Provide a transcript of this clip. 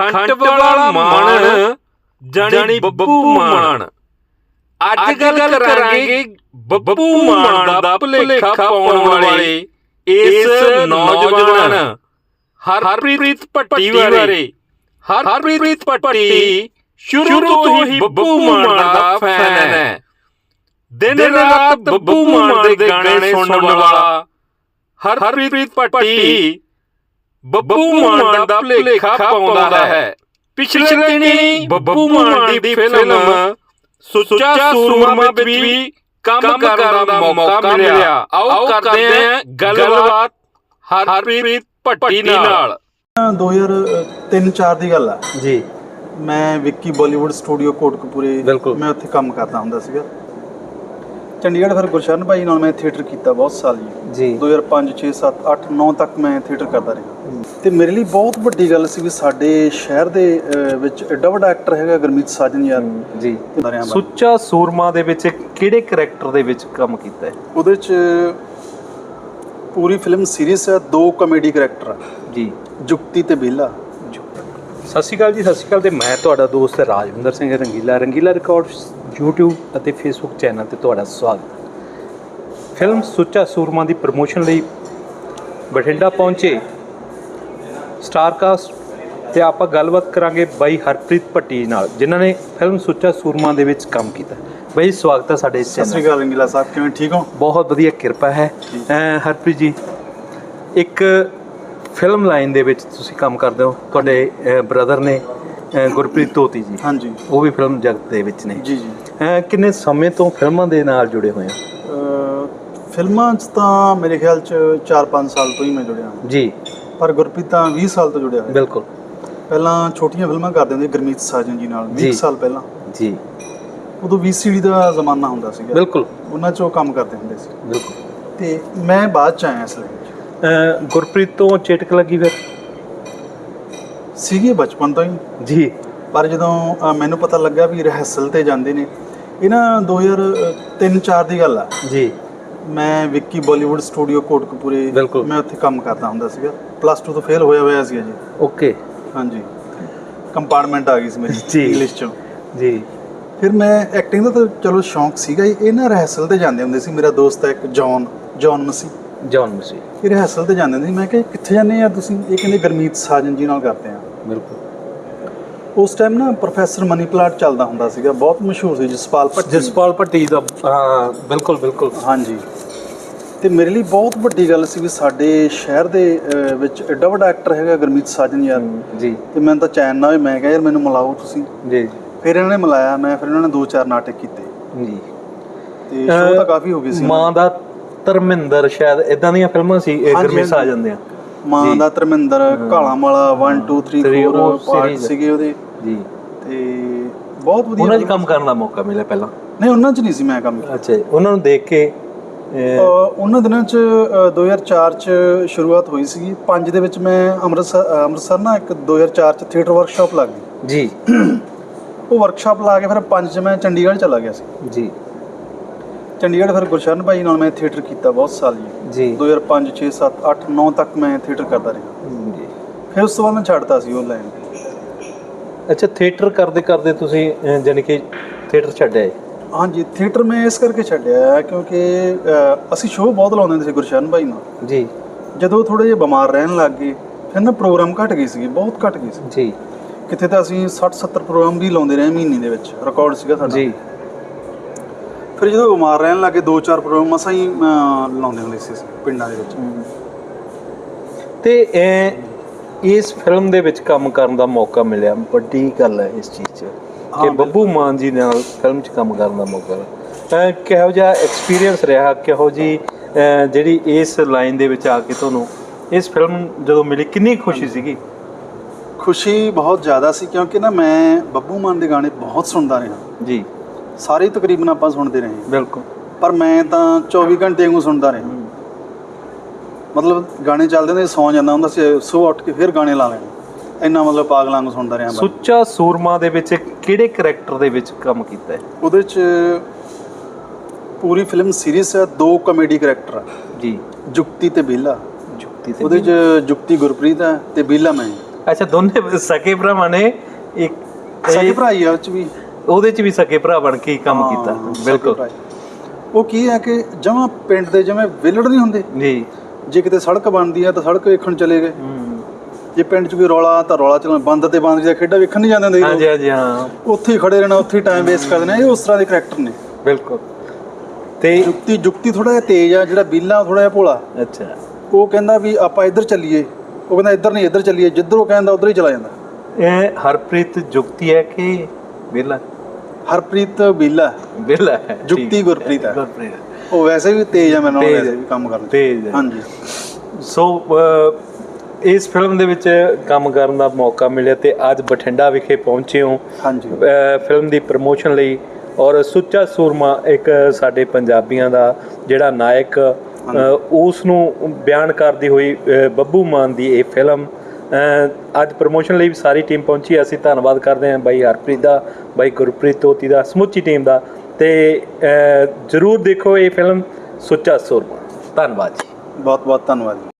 ਖੰਡ ਵਾਲਾ ਮਾਣ ਜਾਣੀ ਬੱਬੂ ਮਾਣ। ਅੱਜ ਗੱਲ ਕਰਾਂਗੇ ਬੱਬੂ ਮਾਣ ਦਾ ਭੁਲੇਖਾ ਪਾਉਣ ਵਾਲੇ ਇਸ ਨੌਜਵਾਨ ਹਰਪ੍ਰੀਤ ਭੱਟੀ ਬਾਰੇ ਹਰਪ੍ਰੀਤ ਭੱਟੀ ਸ਼ੁਰੂ ਤੋਂ ਹੀ ਬੱਬੂ ਮਾਨ ਦਾ ਫੈਨ ਹੈ। ਦਿਨ ਰਾਤ ਬੱਬੂ ਮਾਨ ਦੇ ਗਾਣੇ ਸੁਣਨ ਵਾਲਾ ਹਰਪ੍ਰੀਤ ਭੱਟੀ ਬੱਬੂ ਮਾਨ ਦਾ ਭੁਲੇਖਾ ਪਾਉਂਦਾ ਹੈ। ਪਿਛਲੇ ਦਿਨੀ ਬੱਬੂ ਮਾਨ ਦੀ ਫਿਲਮ ਸੁੱਚਾ ਸੂਰਮਾ ਵਿੱਚ ਵੀ ਕੰਮ ਕਰਨ ਦਾ ਮੌਕਾ ਮਿਲਿਆ। ਆਓ ਕਰਦੇ ਹਾਂ ਗੱਲਬਾਤ ਹਰਪ੍ਰੀਤ ਭੱਟੀ ਨਾਲ। 2003-4 ਦੀ ਗੱਲ ਆ। ਜੀ। ਮੈਂ ਵਿੱਕੀ ਬਾਲੀਵੁੱਡ ਸਟੂਡੀਓ ਕੋਟਕਪੂਰੇ ਬਿਲਕੁਲ। ਮੈਂ ਉੱਥੇ ਕੰਮ ਕਰਦਾ ਹੁੰਦਾ ਸੀਗਾ। ਚੰਡੀਗੜ੍ਹ ਫਿਰ ਗੁਰਸ਼ਰਨ ਭਾਈ ਨਾਲ ਮੈਂ ਥੀਏਟਰ ਕੀਤਾ ਬਹੁਤ ਸਾਲ ਜੀ। ਜੀ। 2005 6 7 8 9 ਤੱਕ ਮੈਂ ਥੀਏਟਰ ਕਰਦਾ ਰਿਹਾ। ਤੇ ਮੇਰੇ ਲਈ ਬਹੁਤ ਵੱਡੀ ਗੱਲ ਸੀ ਵੀ ਸਾਡੇ ਸ਼ਹਿਰ ਦੇ ਵਿੱਚ ਐਡਾ ਵੱਡਾ ਐਕਟਰ ਹੈਗਾ ਗੁਰਮੀਤ ਸਾਜਨ ਯਾਰ। ਜੀ। ਸੁੱਚਾ ਸੂਰਮਾ ਦੇ ਵਿੱਚ ਕਿਹੜੇ ਕੈਰੈਕਟਰ ਦੇ ਵਿੱਚ ਕੰਮ ਕੀਤਾ ਹੈ? ਉਹਦੇ ਚ ਪੂਰੀ ਫਿਲਮ ਸੀਰੀਜ਼ ਹੈ ਦੋ ਕਾਮੇਡੀ ਕਰੈਕਟਰ ਆ। ਜੀ। ਜੁਗਤੀ ਤੇ ਬੇਲਾ। ਸਤਿ ਸ਼੍ਰੀ ਅਕਾਲ ਜੀ ਸਤਿ ਸ਼੍ਰੀ ਅਕਾਲ ਤੇ ਮੈਂ ਤੁਹਾਡਾ ਦੋਸਤ ਰਾਜਵਿੰਦਰ ਸਿੰਘ ਰੰਗੀਲਾ। ਰੰਗੀਲਾ ਰਿਕਾਰਡਸ YouTube ਅਤੇ Facebook ਚੈਨਲ ਤੇ ਤੁਹਾਡਾ ਸਵਾਗਤ। ਫਿਲਮ ਸੁੱਚਾ ਸੂਰਮਾ ਦੀ ਪ੍ਰਮੋਸ਼ਨ ਲਈ ਬਠਿੰਡਾ ਪਹੁੰਚੇ ਸਟਾਰਕਾਸਟ ਤੇ ਆਪਾਂ ਗੱਲਬਾਤ ਕਰਾਂਗੇ ਬਾਈ ਹਰਪ੍ਰੀਤ ਭੱਟੀ ਨਾਲ ਜਿਨ੍ਹਾਂ ਨੇ ਫਿਲਮ ਸੁੱਚਾ ਸੂਰਮਾ ਦੇ ਵਿੱਚ ਕੰਮ ਕੀਤਾ। ਬਾਈ ਸਵਾਗਤ ਹੈ ਸਾਡੇ ਇਸ ਸਤਿ ਸ੍ਰੀ ਚੈਨਲ ਅਕਾਲ ਰੰਗੀਲਾ ਸਾਹਿਬ ਕਿਵੇਂ ਠੀਕ ਹੋ? ਬਹੁਤ ਵਧੀਆ ਕਿਰਪਾ ਹੈ। ਹਰਪ੍ਰੀਤ ਜੀ ਇੱਕ ਫਿਲਮ ਲਾਈਨ ਦੇ ਵਿੱਚ ਤੁਸੀਂ ਕੰਮ ਕਰਦੇ ਹੋ। ਤੁਹਾਡੇ ਬ੍ਰਦਰ ਨੇ ਗੁਰਪ੍ਰੀਤ ਤੋਤੀ ਜੀ। ਹਾਂਜੀ। ਉਹ ਵੀ ਫਿਲਮ ਜਗਤ ਦੇ ਵਿੱਚ ਨੇ। ਜੀ ਜੀ। ਕਿੰਨੇ ਸਮੇਂ ਤੋਂ ਫਿਲਮਾਂ ਦੇ ਨਾਲ ਜੁੜੇ ਹੋਏ ਹੋ? ਫਿਲਮਾਂ 'ਚ ਤਾਂ ਮੇਰੇ ਖਿਆਲ 'ਚ 4-5 ਸਾਲ ਤੋਂ ਹੀ ਮੈਂ ਜੁੜਿਆ ਹਾਂ। ਜੀ। ਪਰ ਗੁਰਪ੍ਰੀਤ ਤਾਂ 20 ਸਾਲ ਤੋਂ ਜੁੜਿਆ ਹੋਇਆ। ਬਿਲਕੁਲ। ਪਹਿਲਾਂ ਛੋਟੀਆਂ ਫਿਲਮਾਂ ਕਰਦੇ ਹੁੰਦੇ ਗੁਰਮੀਤ ਸਾਜਨ ਜੀ ਨਾਲ 20 ਜੀ। ਸਾਲ ਪਹਿਲਾਂ। ਜੀ। ਉਦੋਂ VCD ਦਾ ਜ਼ਮਾਨਾ ਹੁੰਦਾ ਸੀਗਾ। ਬਿਲਕੁਲ। ਉਹਨਾਂ 'ਚ ਕੰਮ ਕਰਦੇ ਹੁੰਦੇ ਸੀ। ਬਿਲਕੁਲ। ਤੇ ਮੈਂ ਬਾਅਦ 'ਚ ਆਇਆ ਇਸ ਲਈ ਗੁਰਪ੍ਰੀਤ ਤੋਂ ਚੇਟਕ ਲੱਗੀ ਫਿਰ? ਸੀਗੇ ਬਚਪਨ ਤੋਂ ਹੀ। ਜੀ। ਪਰ ਜਦੋਂ ਮੈਨੂੰ ਪਤਾ ਲੱਗਾ ਵੀ ਰਿਹਰਸਲ ਤੇ ਜਾਂਦੇ ਨੇ। ਇਹ ਨਾ 2003-4 ਦੀ ਗੱਲ ਆ। ਜੀ। ਮੈਂ ਵਿੱਕੀ ਬਾਲੀਵੁੱਡ ਸਟੂਡੀਓ ਕੋਟਕਪੂਰੇ ਬਿਲਕੁਲ। ਮੈਂ ਉੱਥੇ ਕੰਮ ਕਰਦਾ ਹੁੰਦਾ ਸੀਗਾ। ਪਲੱਸ 2 ਤੋਂ ਫੇਲ ਹੋਇਆ ਹੋਇਆ ਸੀ ਜੀ। ਓਕੇ। ਹਾਂਜੀ। ਕੰਪਾਰਟਮੈਂਟ ਆ ਗਈ ਸੀ ਮੇਰੀ ਜੀ। ਇੰਗਲਿਸ਼ ਚੋਂ। ਜੀ। ਫਿਰ ਮੈਂ ਐਕਟਿੰਗ ਦਾ ਤਾਂ ਚਲੋ ਸ਼ੌਂਕ ਸੀਗਾ ਹੀ। ਇਹ ਨਾ ਰਿਹਰਸਲ ਤੇ ਜਾਂਦੇ ਹੁੰਦੇ ਸੀ। ਮੇਰਾ ਦੋਸਤ ਹੈ ਇੱਕ John John Masih. John Masih. ਇਹ ਰਿਹਰਸਲ ਤੇ ਜਾਂਦੇ ਹੁੰਦੇ ਸੀ। ਮੈਂ ਕਿਹਾ ਕਿੱਥੇ ਜਾਂਦੇ ਆ? ਤੁਸੀਂ? ਇਹ ਕਹਿੰਦੇ ਗਰਮੀਤ ਸਾਜਨ ਜੀ ਨਾਲ ਕਰਦੇ ਆ। ਬਿਲਕੁਲ। ਉਸ ਟਾਈਮ ਨਾ ਪ੍ਰੋਫੈਸਰ ਮਨੀ ਪਲਾਟ ਚੱਲਦਾ ਹੁੰਦਾ ਸੀਗਾ ਬਹੁਤ ਮਸ਼ਹੂਰ ਸੀ ਜਸਪਾਲ ਭੱਟੀ। ਜਸਪਾਲ ਭੱਟੀ ਦਾ ਹਾਂ ਬਿਲਕੁਲ ਬਿਲਕੁਲ। ਹਾਂਜੀ। ਤੇ ਮੇਰੇ ਲਈ ਬਹੁਤ ਵੱਡੀ ਗੱਲ ਸੀ ਵੀ ਸਾਡੇ ਸ਼ਹਿਰ ਦੇ ਅਹ, ਵਿੱਚ ਐਡਾ ਵੱਡਾ ਐਕਟਰ ਹੈਗਾ ਗੁਰਮੀਤ ਸਾਜਨ ਯਾਰ। ਜੀ। ਤੇ ਮੈਨੂੰ ਤਾਂ ਚੈਨ ਨਾ ਹੋਏ ਮੈਂ ਕਿਹਾ ਯਾਰ ਮੈਨੂੰ ਮਿਲਾਓ ਤੁਸੀਂ। ਜੀ। ਫਿਰ ਇਹਨਾਂ ਨੇ ਮਿਲਾਇਆ ਮੈਂ ਫਿਰ ਇਹਨਾਂ ਨੇ ਦੋ ਚਾਰ ਨਾਟਕ ਕੀਤੇ। ਜੀ। ਤੇ ਸ਼ੋਅ ਤਾਂ ਕਾਫੀ ਹੋ ਗਈ ਸੀ ਮਾਂ ਦਾ ਧਰਮਿੰਦਰ ਸ਼ਾਇਦ ਇਦਾਂ ਦੀਆਂ ਫਿਲਮਾਂ ਸੀ ਇਹ ਹਾਂਜੀ, ਗਰਮੇਸ ਆ ਹਾਂਜੀ। ਜਾਂਦੇ ਆ ਮਾਂ ਦਾ ਧਰਮਿੰਦਰ ਕਾਲਾ ਮਾਲਾ 1 2 3 Three, 4 ਉਹ ਪਾਰਟ series। ਸੀਗੇ ਉਹਦੇ। ਜੀ। ਤੇ ਬਹੁਤ ਵਧੀਆ ਉਹਨਾਂ 'ਚ ਕੰਮ ਕਰਨ ਦਾ ਮੌਕਾ ਮਿਲਿਆ ਪਹਿਲਾਂ? ਨਹੀਂ ਉਹਨਾਂ 'ਚ ਨਹੀਂ ਸੀ ਮੈਂ ਕੰਮ ਕੀਤਾ। ਅੱਛਾ ਉਹਨਾਂ ਨੂੰ ਦੇਖ ਕੇ ਉਹਨਾਂ ਦਿਨਾਂ 'ਚ ਅਹ 2004 'ਚ ਸ਼ੁਰੂਆਤ ਹੋਈ ਸੀ 5 ਦੇ ਵਿੱਚ ਮੈਂ ਅੰਮ੍ਰਿਤਸਰ ਅੰਮ੍ਰਿਤਸਰ ਨਾ ਇੱਕ 2004 'ਚ ਥੀਏਟਰ ਵਰਕਸ਼ਾਪ ਲੱਗ ਗਈ। ਜੀ। ਉਹ ਵਰਕਸ਼ਾਪ ਲਾ ਕੇ ਫਿਰ 5 'ਚ ਮੈਂ ਚੰਡੀਗੜ੍ਹ ਚਲਾ ਗਿਆ ਸੀ। ਜੀ। ਚੰਡੀਗੜ੍ਹ ਫਿਰ ਗੁਰਸ਼ਰਨ ਭਾਈ ਨਾਲ ਮੈਂ ਥੀਏਟਰ ਕੀਤਾ ਬਹੁਤ ਸਾਲ ਜੀ। ਜੀ। 2005 6 7 8 9 ਤੱਕ ਮੈਂ ਥੀਏਟਰ ਕਰਦਾ ਰਿਹਾ। ਜੀ। ਫਿਰ ਉਸ ਤੋਂ ਬਾਅਦ ਮੈਂ ਛੱਡਤਾ ਸੀ ਉਹ ਲਾਈਨ ਅੱਛਾ ਥੀਏਟਰ ਕਰਦੇ ਕਰਦੇ ਤੁਸੀਂ ਜਾਣੀ ਕਿ ਥੀਏਟਰ ਛੱਡਿਆ ਹੈ ਹਾਂਜੀ ਥੀਏਟਰ ਮੈਂ ਇਸ ਕਰਕੇ ਛੱਡਿਆ ਹੈ ਕਿਉਂਕਿ ਅਸੀਂ ਸ਼ੋਅ ਬਹੁਤ ਲਾਉਂਦੇ ਹੁੰਦੇ ਸੀ ਗੁਰਸ਼ਰਨ ਭਾਈ ਨਾਲ। ਜੀ। ਜਦੋਂ ਥੋੜੇ ਜਿਹਾ ਬਿਮਾਰ ਰਹਿਣ ਲੱਗ ਗਏ ਫਿਰ ਨਾ ਪ੍ਰੋਗਰਾਮ ਘਟ ਗਏ ਸੀਗੇ ਬਹੁਤ ਘਟ ਗਏ ਸੀ। ਜੀ। ਕਿਤੇ ਤਾਂ ਅਸੀਂ 60 70 ਪ੍ਰੋਗਰਾਮ ਵੀ ਲਾਉਂਦੇ ਰਹੇ ਮਹੀਨੇ ਦੇ ਵਿੱਚ ਰਿਕਾਰਡ ਸੀਗਾ ਸਾਡਾ। ਜੀ। ਫਿਰ ਜਦੋਂ ਬਿਮਾਰ ਰਹਿਣ ਲੱਗੇ ਦੋ ਚਾਰ ਪ੍ਰੋਗਰਾਮ ਮਸਾਂ ਹੀ ਲਾਉਂਦੇ ਹੁੰਦੇ ਸੀ ਪਿੰਡਾਂ ਦੇ ਵਿੱਚ। ਤੇ ਇਸ ਫਿਲਮ ਦੇ ਵਿੱਚ ਕੰਮ ਕਰਨ ਦਾ ਮੌਕਾ ਮਿਲਿਆ। ਵੱਡੀ ਗੱਲ ਹੈ ਇਸ ਚੀਜ਼ 'ਚ ਕਿ ਬੱਬੂ ਮਾਨ ਜੀ ਨਾਲ ਫਿਲਮ 'ਚ ਕੰਮ ਕਰਨ ਦਾ ਮੌਕਾ ਮਿਲਿਆ। ਕਿਹੋ ਜਿਹਾ ਐਕਸਪੀਰੀਅੰਸ ਰਿਹਾ? ਕਿਹੋ ਜੀ ਜਿਹੜੀ ਇਸ ਲਾਈਨ ਦੇ ਵਿੱਚ ਆ ਕੇ ਤੁਹਾਨੂੰ ਇਸ ਫਿਲਮ ਜਦੋਂ ਮਿਲੀ ਕਿੰਨੀ ਖੁਸ਼ੀ ਸੀਗੀ? ਖੁਸ਼ੀ ਬਹੁਤ ਜ਼ਿਆਦਾ ਸੀ ਕਿਉਂਕਿ ਨਾ ਮੈਂ ਬੱਬੂ ਮਾਨ ਦੇ ਗਾਣੇ ਬਹੁਤ ਸੁਣਦਾ ਰਿਹਾ। ਜੀ। ਸਾਰੇ ਤਕਰੀਬਨ ਆਪਾਂ ਸੁਣਦੇ ਰਹੇ ਬਿਲਕੁਲ। ਪਰ ਮੈਂ ਤਾਂ 24 ਘੰਟੇ ਵਾਂਗੂ ਸੁਣਦਾ ਰਿਹਾ। ਮਤਲਬ ਗਾਣੇ ਚੱਲਦੇ ਹੁੰਦੇ ਸੀ, ਜਾਂਦਾ ਹੁੰਦਾ ਸੀ ਸਵੇਰ ਉੱਠ ਕੇ ਫਿਰ ਗਾਣੇ ਲਾ ਲੈਣੇ। ਇੰਨਾ ਮਤਲਬ ਪਾਗਲਾਂ ਵਾਂਗੂ ਸੁਣਦਾ ਰਿਹਾ ਮੈਂ। ਸੁੱਚਾ ਸੂਰਮਾ ਦੇ ਵਿੱਚ ਕਿਹੜੇ ਕੈਰੈਕਟਰ ਦੇ ਵਿੱਚ ਕੰਮ ਕੀਤਾ ਹੈ? ਉਹਦੇ ਚ ਪੂਰੀ ਫਿਲਮ ਸੀਰੀਜ਼ ਹੈ ਦੋ ਕਾਮੇਡੀ ਕਰੈਕਟਰ ਆ। ਜੀ। ਜੁਗਤੀ ਤੇ ਬੇਲਾ। ਜੁਗਤੀ ਤੇ ਉਹਦੇ ਚ ਜੁਗਤੀ ਗੁਰਪ੍ਰੀਤ ਹੈ ਤੇ ਬੇਲਾ ਮੈਂ। ਅੱਛਾ ਦੋਨੇ ਸਕੇ ਭਰਾਵਾਂ ਨੇ। ਇੱਕ ਸਕੇ ਇਹ- ਭਰਾ ਹੀ ਆ ਉਹ ਚ ਵੀ। ਉਹਦੇ ਚ ਵੀ ਸਕੇ ਭਰਾ ਬਣ ਕੇ ਹੀ ਕੰਮ ਹਾਂ, ਕੀਤਾ। ਸਕੇ ਬਿਲਕੁਲ। ਭਰਾ ਹੀ। ਉਹ ਕੀ ਹੈ ਕਿ ਜਮਾ ਪਿੰਡ ਦੇ ਜਿਵੇਂ ਵਿਲੜ ਨਹੀਂ ਹੁੰਦੇ? ਜੀ। ਜੇ ਕਿਤੇ ਸੜਕ ਬਣਦੀ ਆ ਤਾਂ ਸੜਕ ਵੇਖਣ ਚਲੇ ਗਏ। ਹੂੰ। ਜੇ ਪਿੰਡ 'ਚ ਕੋਈ ਰੌਲਾ ਤਾਂ ਰੌਲਾ ਚੱਲਣ। ਬੰਦ ਤੇ ਬੰਦ ਜਿਹੜਾ ਖੇਡਾਂ ਵੇਖਣ ਨਹੀਂ ਜਾਂਦੇ ਹੁੰਦੇ। ਹਾਂਜੀ ਹਾਂਜੀ ਹਾਂ। ਉੱਥੇ ਹੀ ਖੜੇ ਰਹਿਣਾ ਉੱਥੇ ਹੀ ਟਾਈਮ ਵੇਸਟ ਕਰ ਦੇਣਾ ਇਹ ਉਸ ਤਰ੍ਹਾਂ ਦੇ ਕਰੈਕਟਰ ਨੇ। ਬਿਲਕੁਲ। ਤੇ ਜੁਗਤੀ ਜੁਗਤੀ ਥੋੜਾ ਜਿਹਾ ਤੇਜ਼ ਆ ਜਿਹੜਾ ਬੀਲਾ ਥੋੜਾ ਜਿਹਾ ਭੋਲਾ। ਅੱਛਾ। ਉਹ ਕਹਿੰਦਾ ਵੀ ਆਪਾਂ ਇੱਧਰ ਚੱਲੀਏ। ਉਹ ਕਹਿੰਦਾ ਇੱਧਰ ਨਹੀਂ ਇੱਧਰ ਚੱਲੀਏ। ਜਿੱਧਰ ਉਹ ਕਹਿੰਦਾ ਉੱਧਰ ਹੀ ਚਲਾ ਜਾਂਦਾ। ਇਹ ਹਰਪ੍ਰੀਤ ਜੁਗਤੀ ਹੈ ਕਿ ਵਿਲਾ ਹਰਪ੍ਰੀਤ ਬੀਲਾ। ਵਿਲਾ ਹੈ। ਗੁਰਪ੍ਰੀਤ ਹੈ। ਗੁਰਪ੍ਰੀਤ। ਉਹ ਵੈਸੇ ਵੀ ਤੇਜ਼ ਆ ਮੈਨੂੰ ਤੇਜ਼ ਵੈਸੇ। ਵੀ ਕੰਮ ਕਰਨ। ਤੇਜ਼ ਹੈ। ਹਾਂਜੀ। ਸੋ ਇਸ ਫਿਲਮ ਦੇ ਵਿੱਚ ਕੰਮ ਕਰਨ ਦਾ ਮੌਕਾ ਮਿਲਿਆ ਤੇ ਅੱਜ ਬਠਿੰਡਾ ਵਿਖੇ ਪਹੁੰਚੇ ਹੋ। ਹਾਂਜੀ। ਫਿਲਮ ਦੀ ਪ੍ਰਮੋਸ਼ਨ ਲਈ। ਔਰ ਸੁੱਚਾ ਸੂਰਮਾ ਇੱਕ ਸਾਡੇ ਪੰਜਾਬੀਆਂ ਦਾ ਜਿਹੜਾ ਨਾਇਕ ਉਸ ਨੂੰ ਬਿਆਨ ਕਰਦੀ ਹੋਈ ਬੱਬੂ ਮਾਨ ਦੀ ਇਹ ਫਿਲਮ ਅੱਜ ਪ੍ਰਮੋਸ਼ਨ ਲਈ ਵੀ ਸਾਰੀ ਟੀਮ ਪਹੁੰਚੀ। ਅਸੀਂ ਧੰਨਵਾਦ ਕਰਦੇ ਹਾਂ ਬਾਈ ਹਰਪ੍ਰੀਤ ਦਾ ਬਾਈ ਗੁਰਪ੍ਰੀਤ ਤੋਤੀ ਦਾ ਸਮੁੱਚੀ ਟੀਮ ਦਾ। ਤੇ ਜਰੂਰ ਦੇਖੋ ਇਹ ਫਿਲਮ ਸੁੱਚਾ ਸੂਰਮਾ। ਧੰਨਵਾਦ ਜੀ। ਬਹੁਤ ਬਹੁਤ ਧੰਨਵਾਦ ਜੀ।